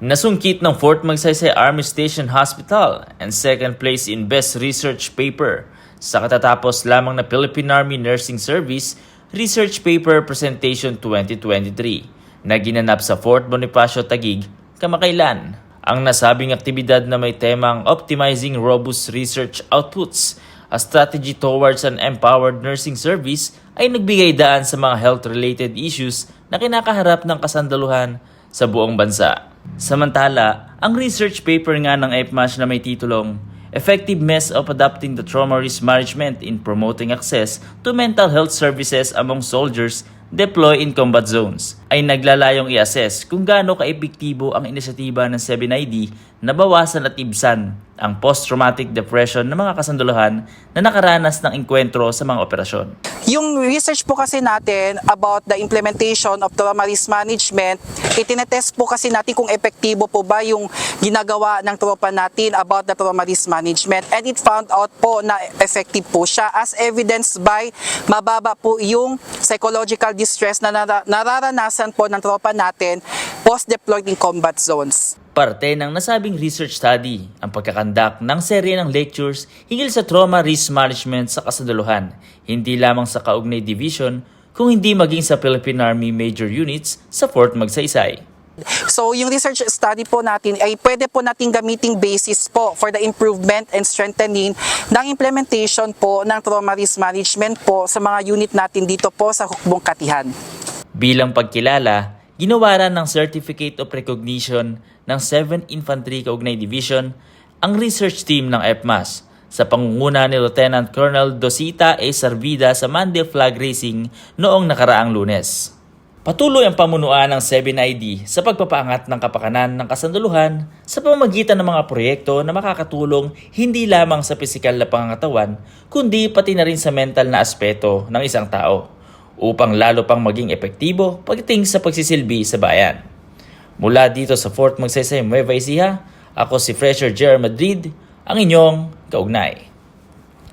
Nasungkit ng Fort Magsaysay Army Station Hospital and second place in Best Research Paper sa katatapos lamang na Philippine Army Nursing Service Research Paper Presentation 2023 na ginanap sa Fort Bonifacio Taguig kamakailan. Ang nasabing aktibidad na may temang Optimizing Robust Research Outputs, a strategy towards an empowered nursing service ay nagbigay daan sa mga health-related issues na kinakaharap ng kasandaluhan sa buong bansa. Samantala, ang research paper nga ng EPMAS na may titulong Effective Means of Adapting the Trauma Risk Management in Promoting Access to Mental Health Services Among Soldiers Deploy in Combat Zones ay naglalayong i-assess kung gaano kaepektibo ang inisyatiba ng 7ID na bawasan at ibsan ang post-traumatic depression ng mga kasanduluhan na nakaranas ng enkwentro sa mga operasyon. Yung research po kasi natin about the implementation of trauma risk management, itinetest po kasi natin kung epektibo po ba yung ginagawa ng tropa natin about the trauma risk management. And it found out po na effective po siya as evidenced by mababa po yung psychological distress na nara- nararanasan po ng tropa natin post-deployed in combat zones. Parte ng nasabing research study ang pagkakandak ng serye ng lectures hinggil sa trauma risk management sa kasadaluhan, hindi lamang sa Kaugnay Division, kung hindi maging sa Philippine Army Major Units sa Fort Magsaysay. So yung research study po natin ay pwede po nating gamiting basis po for the improvement and strengthening ng implementation po ng trauma risk management po sa mga unit natin dito po sa Hukbong Katihan. Bilang pagkilala, ginawaran ng Certificate of Recognition ng 7th Infantry Kaugnay Division ang research team ng EPMAS sa pangunguna ni Lieutenant Colonel Dosita A. Sarvida sa Monday Flag Racing noong nakaraang lunes. Patuloy ang pamunuan ng 7ID sa pagpapaangat ng kapakanan ng kasanduluhan sa pamamagitan ng mga proyekto na makakatulong hindi lamang sa pisikal na pangangatawan kundi pati na rin sa mental na aspeto ng isang tao upang lalo pang maging epektibo pagdating sa pagsisilbi sa bayan. Mula dito sa Fort Magsaysay, Nueva Ecija, ako si Fresher Jer Madrid, ang inyong kaugnay.